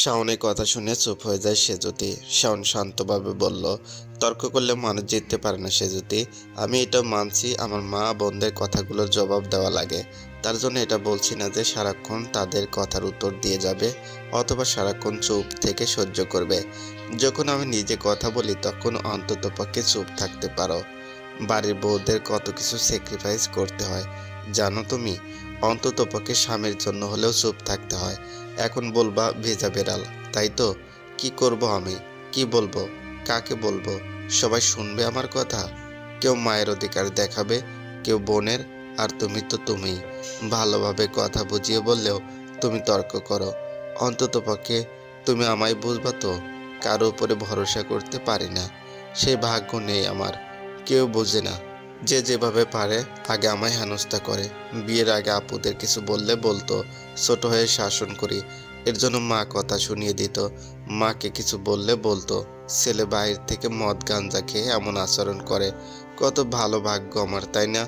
শাওনের কথা শুনে চুপ হয়ে যায় সেজুতি। শাওন শান্তভাবে বলল, তর্ক করলে মানুষ জিততে পারে না সেজুতি। আমি এটা মানছি, আমার মা বোনদের কথাগুলোর জবাব দেওয়া লাগে। তার জন্য এটা বলছি না যে সারাক্ষণ তাদের কথার উত্তর দিয়ে যাবে অথবা সারাক্ষণ চুপ থেকে সহ্য করবে। যখন আমি নিজে কথা বলি, তখন অন্তত পক্ষে চুপ থাকতে পারো। বাড়ির বউদের কত কিছু স্যাক্রিফাইস করতে হয়, জানো তুমি? অন্তত পক্ষে স্বামীর জন্য হলেও চুপ থাকতে হয়। এখন বলবা ভেজা বেড়াল, তাই তো? কি করব আমি? কি বলব? কাকে বলব? সবাই শুনবে আমার কথা? কেউ মায়ের অধিকার দেখাবে, কেউ বোনের, আর তুমি তো তুমি ভালোভাবে কথা বুঝিয়ে বললেও তুমি তর্ক করো। অন্তত পক্ষে তুমি আমায় বুঝবা তো? কারও উপরে ভরসা করতে পারি না। সেই ভাগ্য নেই আমার। কেউ বোঝে না। যে যেভাবে পারে, আগে আমায় হেনস্থা করে। বিয়ের আগে আপুদের কিছু বললে বলতো, ছোট হয়ে শাসন করি। এর জন্য মা কথা শুনিয়ে দিত। মাকে কিছু বললে বলতো, ছেলে বাইরে থেকে মদ, গাঞ্জা খেয়ে এমন আচরণ করে। কত ভালো ভাগ্য আমার, তাই না?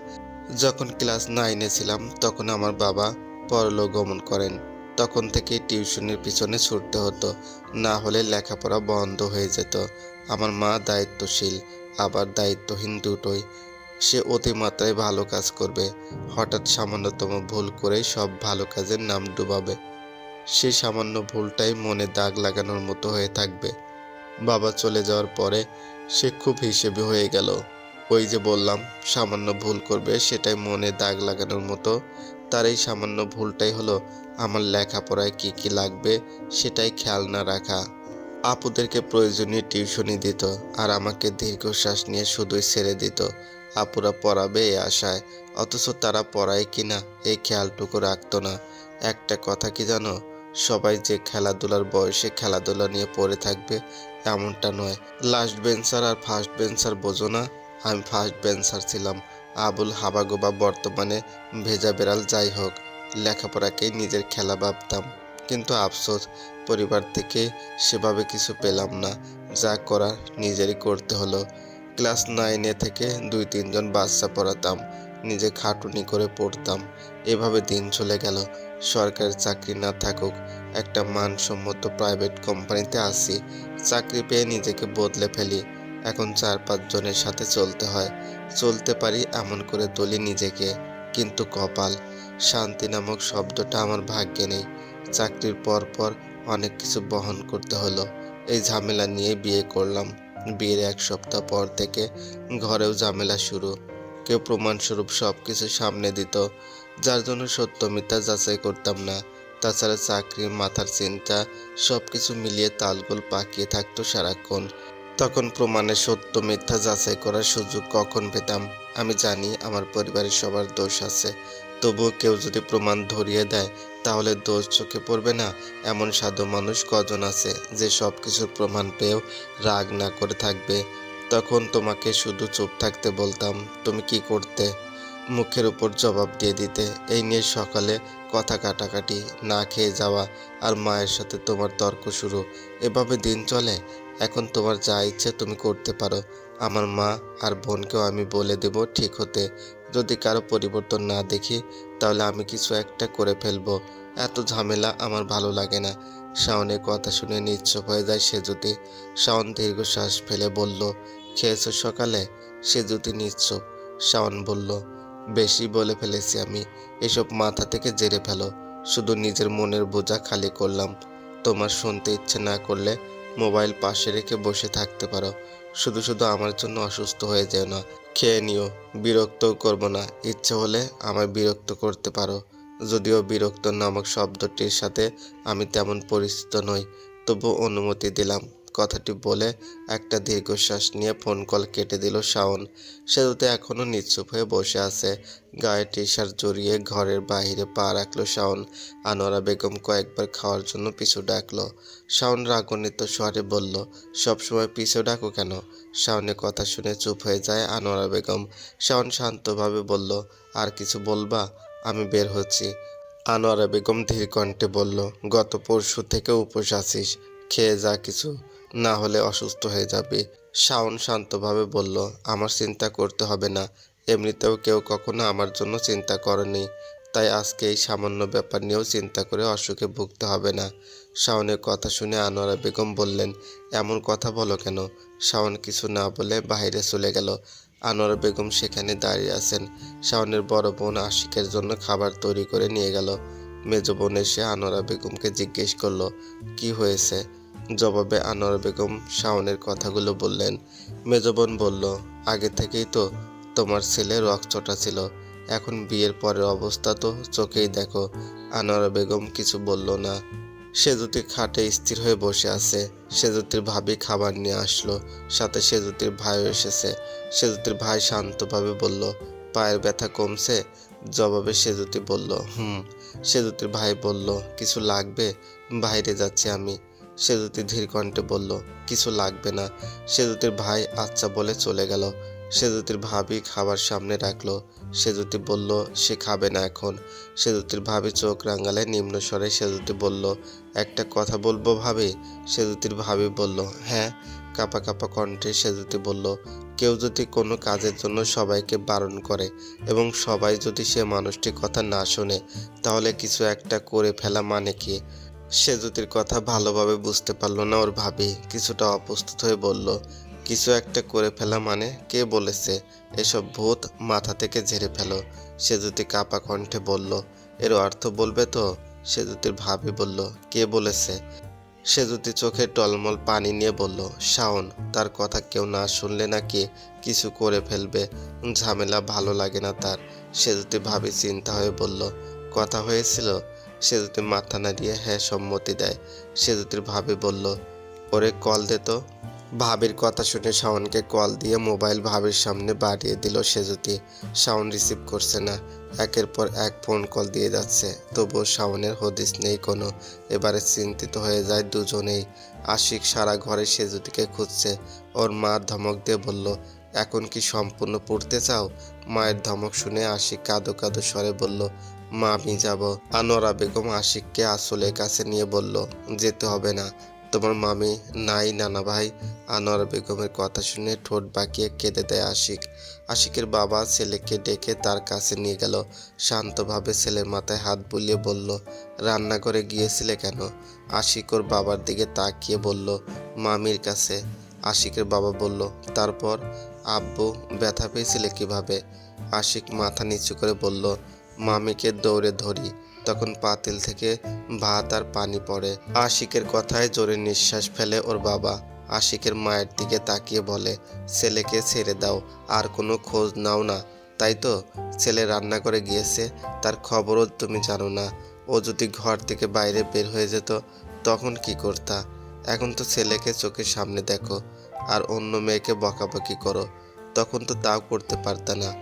যখন ক্লাস নাইনে ছিলাম, তখন আমার বাবা পরলোক গমন করেন। তখন থেকে টিউশনের পিছনে ছুটতে হতো, না হলে লেখাপড়া বন্ধ হয়ে যেত। আমার মা দায়িত্বশীল, আবার দায়িত্বহীন দুটোই। সে অতিমাত্রায় ভালো কাজ করবে। হঠাৎ সামান্যতম ভুল করেই সব ভালো কাজের নাম ডুবাবে। সে সামান্য ভুলটাই মনে দাগ লাগানোর মতো হয়ে থাকবে। বাবা চলে যাওয়ার পরে সে খুব হিসেবে হয়ে গেল। ওই যে বললাম, সামান্য ভুল করবে সেটাই মনে দাগ লাগানোর মতো। তার এই সামান্য ভুলটাই হলো আমার লেখাপড়ায় কি কি লাগবে সেটাই খেয়াল না রাখা। আপুদেরকে প্রয়োজনীয় টিউশনি দিত আর আমাকে দীর্ঘশ্বাস নিয়ে শুধুই ছেড়ে দিত। আপুরা পড়াবে এই আশায়। অথচ তারা পড়ায় কিনা এই খেয়ালটুকু রাখতো না। একটা কথা কি জানো? সবাই যে খেলাধুলার বয়সে খেলাধুলা নিয়ে পড়ে থাকবে, এমনটা নয়। লাস্ট বেঞ্চার আর ফার্স্ট বেঞ্চার বোঝো না। আমি ফার্স্ট বেঞ্চার ছিলাম। আবুল হাবাগোবা বর্তমানে ভেজা বেড়াল, যাই হোক, লেখাপড়াকেই নিজের খেলা ভাবতাম। কিন্তু আফসোস, পরিবার থেকে সেভাবে কিছু পেলাম না। যা করার নিজেরই করতে হলো। ক্লাস নাইনে থেকে দুই তিনজন বাচ্চা পড়াতাম, নিজে খাটুনি করে পড়তাম। এভাবে দিন চলে গেল। সরকারি চাকরি না থাকুক, একটা মানসম্মত প্রাইভেট কোম্পানিতে আসি চাকরি পেয়ে নিজেকে বদলে ফেলি। এখন চার পাঁচ জনের সাথে চলতে হয়। চলতে পারি এমন করে তুলি নিজেকে, কিন্তু কপাল। শান্তি নামক শব্দটা আমার ভাগ্যে নেই। চাকরির পর পর অনেক কিছু বহন করতে হলো। এই ঝামেলা নিয়ে বিয়ে করলাম। বিয়ের এক সপ্তাহ পর থেকে ঘরেও ঝামেলা শুরু। কেউ প্রমাণস্বরূপ সব কিছু সামনে দিত, যার জন্য সত্য মিথ্যা যাচাই করতাম না। তাছাড়া চাকরির মাথার চিন্তা সব কিছু মিলিয়ে তালগোল পাকিয়ে থাকতো সারাক্ষণ। তখন প্রমাণের সত্য মিথ্যা যাচাই করার সুযোগ কখন পেতাম? আমি জানি আমার পরিবারের সবার দোষ আছে, তবুও কেউ যদি প্রমাণ ধরিয়ে দেয় তাহলে দোষ চোখে পড়বে না। এমন সাধু মানুষ কজন আছে যে সব কিছুর প্রমাণ পেয়েও রাগ না করে থাকবে? তখন তোমাকে শুধু চুপ থাকতে বলতাম, তুমি কি করতে? মুখের উপর জবাব দিয়ে দিতে। এই নিয়ে সকালে কথা কাটাকাটি, না খেয়ে যাওয়া আর মায়ের সাথে তোমার তর্ক শুরু। এভাবে দিন চলে? এখন তোমার যা ইচ্ছে তুমি করতে পারো। আমার মা আর বোনকেও আমি বলে দেব ঠিক হতে। যদি কারও পরিবর্তন না দেখি, তাহলে আমি কিছু একটা করে ফেলব। এত ঝামেলা আমার ভালো লাগে না। শাওনের কথা শুনে নিশ্চুপ হয়ে যায় সেজুতি। শাওন দীর্ঘশ্বাস ফেলে বলল, খেয়েছো সকালে? সেজুতি নিশ্চুপ। শাওন বলল, বেশি বলে ফেলেছি আমি। এসব মাথা থেকে জেরে ফেলো। শুধু নিজের মনের বোঝা খালি করলাম। তোমার শুনতে ইচ্ছে না করলে মোবাইল পাশে রেখে বসে থাকতে পারো। শুধু শুধু আমার জন্য অসুস্থ হয়ে যায় না। খেয়ে নিও, বিরক্ত করব না। ইচ্ছে হলে আমায় বিরক্ত করতে পারো। যদিও বিরক্ত নামক শব্দটির সাথে আমি তেমন পরিচিত নই তবু অনুমতি দিলাম। কথাটি বলে একটা দীর্ঘশ্বাস নিয়ে ফোন কল কেটে দিল শাওন। সেতুতে এখনও নিশ্চুপ হয়ে বসে আছে। গায়ে টি শার্ট জড়িয়ে ঘরের বাইরে পা রাখল শাওন। আনোয়ারা বেগম কয়েকবার খাওয়ার জন্য পিছু ডাকলো। শাওন রাগনিত স্বরে বলল সবসময় পিছু ডাকো কেন? শাওনের কথা শুনে চুপ হয়ে যায় আনোয়ারা বেগম। শাওন শান্তভাবে বলল, আর কিছু বলবা? আমি বের হচ্ছি। আনোয়ারা বেগম ধীর কণ্ঠে বলল, গত পরশু থেকে উপোস আছিস। খেয়ে যা কিছু। না হলে অসুস্থ হয়ে যাবে। শাওন শান্তভাবে বলল, আমার চিন্তা করতে হবে না। এমনিতেও কেউ কখনো আমার জন্য চিন্তা করেনি। তাই আজকে এই সামান্য ব্যাপার নিয়েও চিন্তা করে অসুখে ভুগতে হবে না। শাওনের কথা শুনে আনোয়ারা বেগম বললেন, এমন কথা বলো কেন? শাওন কিছু না বলে বাইরে চলে গেল। আনোয়ারা বেগম সেখানে দাঁড়িয়ে আছেন। শাওনের বড় বোন আশিকের জন্য খাবার তৈরি করে নিয়ে গেল। মেজ বোন এসে আনোয়ারা বেগমকে জিজ্ঞেস করল, কি হয়েছে? জবাবে আনোয়ার বেগম শাওনের কথাগুলো বললেন। মেজবন বলল, আগে থেকেই তো তোমার ছেলে রক্তটা ছিল এখন বিয়ের পরের অবস্থা তো চোখেই দেখো আনোয়ারা বেগম কিছু বলল না। সেজুতি খাটে স্থির হয়ে বসে আছে। সেজুতির ভাবি খাবার নিয়ে আসলো। সাথে সেজুতির ভাইও এসেছে। সেজুতির ভাই শান্তভাবে বলল, পায়ের ব্যথা কমছে জবাবে সেজুতি বলল, হুম সেজুতির ভাই বলল, কিছু লাগবে? বাইরে যাচ্ছি আমি। সেজুতি ধীর কণ্ঠে বলল, কিছু লাগবে না। সেজুতির ভাই আচ্ছা বলে চলে গেল। সেজুতির ভাবি খাবার সামনে রাখল। সেজুতি বলল, সে খাবে না এখন। সেজুতির ভাবি চোখ রাঙালে নিম্ন স্বরে সেজুতি বলল, একটা কথা বলব ভাবি? সেজুতির ভাবি বলল হ্যাঁ। কাপা কাপা কণ্ঠে সেজুতি বলল, কেউ যদি কোনো কাজের জন্য সবাইকে বারণ করে এবং সবাই যদি সে মানুষটির কথা না শোনে, তাহলে কিছু একটা করে ফেলা মানে কি? সেজুতির কথা ভালোভাবে বুঝতে পারল না ওর ভাবি। কিছুটা অপ্রস্তুত হয়ে বলল, কিছু একটা করে ফেলা মানে? কে বলেছে? এসব ভূত মাথা থেকে ঝেড়ে ফেলো। সেজুতি কাপা কণ্ঠে বলল, এর অর্থ বলবে তো? সেজুতির ভাবি বলল, কে বলেছে? সেজুতি চোখে টলমল পানি নিয়ে বলল, শাওন, তার কথা কেউ না শুনলে নাকি কিছু করে ফেলবে? ঝামেলা ভালো লাগে না তার। সেজুতি ভাবি চিন্তা হয়ে বলল, কথা হয়েছিল? সেজুতি মাথা না দিয়ে হ্যাঁ সম্মতি দেয় সেজুতির ভাবি বলল, ওরে কল দে তো। ভাবির কথা শুনে শাওনকে কল দিয়ে মোবাইল ভাবির সামনে বাড়িয়ে দিল। সেজুতি শাওন রিসিভ করছে না, একের পর এক ফোন কল দিয়ে যাচ্ছে। তবুও শাওনের হদিস নেই কোনো। এবারে চিন্তিত হয়ে যায় দুজনেই। আশিক সারা ঘরে সেজুতিকে খুঁজছে। ওর মা ধমক দিয়ে বলল, এখন কি সম্পূর্ণ পড়তে চাও? মায়ের ধমক শুনে আশিক কাঁদো কাঁদো স্বরে বলল মা আমি যাব। আনোয়ারা বেগম আশিককে আসলের কাছে নিয়ে বলল, যেতে হবে না। তোমার মামি নাই নানা ভাই। আনোয়ারা বেগমের কথা শুনে ঠোঁট বাঁকিয়ে কেঁদে দেয় আশিক। আশিকের বাবা ছেলেকে ডেকে তার কাছে নিয়ে গেল। শান্তভাবে ছেলের মাথায় হাত বুলিয়ে বলল, রান্নাঘরে গিয়েছিলে কেন? আশিক ওর বাবার দিকে তাকিয়ে বলল, মামির কাছে। আশিকের বাবা বলল, তারপর? আব্বু ব্যথা পেয়েছিলে কীভাবে? আশিক মাথা নিচু করে বলল মামিকে দৌড়ে ধরি। তখন পাতিল থেকে ভাত আর পানি পড়ে। আশিকের কথায় জোরে নিঃশ্বাস ফেলে ওর বাবা। আশিকের মায়ের দিকে তাকিয়ে বলে, ছেলেকে ছেড়ে দাও, আর কোনো খোঁজ নাও না। তাই তো, ছেলে রান্না করে গিয়েছে, তার খবরও তুমি জানো না। ও যদি ঘর থেকে বাইরে বের হয়ে যেত, তখন কি করতা? এখন তো ছেলেকে চোখের সামনে দেখো, আর অন্য মেয়েকে বকাবকি করো। তখন তো তাও করতে পারতা না।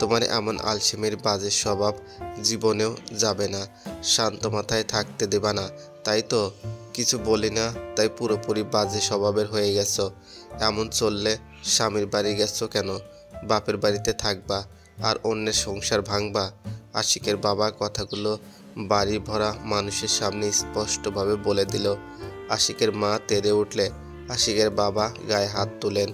তোমার এমন আলসেমির বাজে স্বভাব জীবনেও যাবে না। শান্ত মাথায় থাকতে দেবা না। তাই তো? কিছু বলি না, তাই পুরোপুরি বাজে স্বভাবের হয়ে গেছো। এমন চললে স্বামীর বাড়ি গেছো কেন? বাপের বাড়িতে থাকবা আর অন্যের সংসার ভাঙবা। আশিকের বাবা কথাগুলো বাড়ি ভরা মানুষের সামনে স্পষ্টভাবে বলে দিল। আশিকের মা তেরে উঠলে আশিকের বাবা গায়ে হাত তুলেন।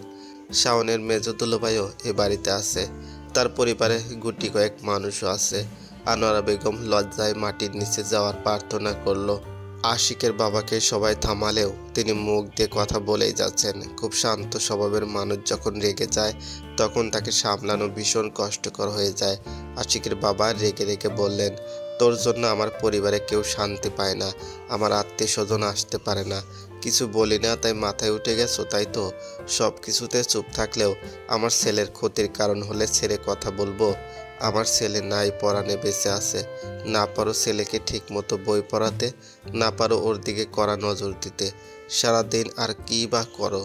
শাওনের মেজ দুলোভাইও এ বাড়িতে আছে। তার পরিবারে গুটি কয়েক মানুষও আছে। আনোয়ারা বেগম লজ্জায় মাটির নিচে যাওয়ার প্রার্থনা করল। আশিকের বাবাকে সবাই থামালেও তিনি মুখ দিয়ে কথা বলেই যাচ্ছেন। খুব শান্ত স্বভাবের মানুষ যখন রেগে যায়, তখন তাকে সামলানো ভীষণ কষ্টকর হয়ে যায়। আশিকের বাবা রেগে রেগে বললেন, তোর জন্য আমার পরিবারে কেউ শান্তি পায় না। আমার আত্মীয় স্বজন আসতে পারে না। কিছু বলি না, তাই মাথায় উঠে গেছো? তাই তো। সব কিছুতে চুপ থাকলেও আমার ছেলের ক্ষতির কারণ হলে ছেড়ে কথা বলব। আমার ছেলে নাই পড়ানে বেঁচে আছে। না পারো ছেলেকে ঠিকমতো বই পড়াতে, না পারো ওর দিকে কড়া নজর দিতে। সারাদিন আর কী বা করো?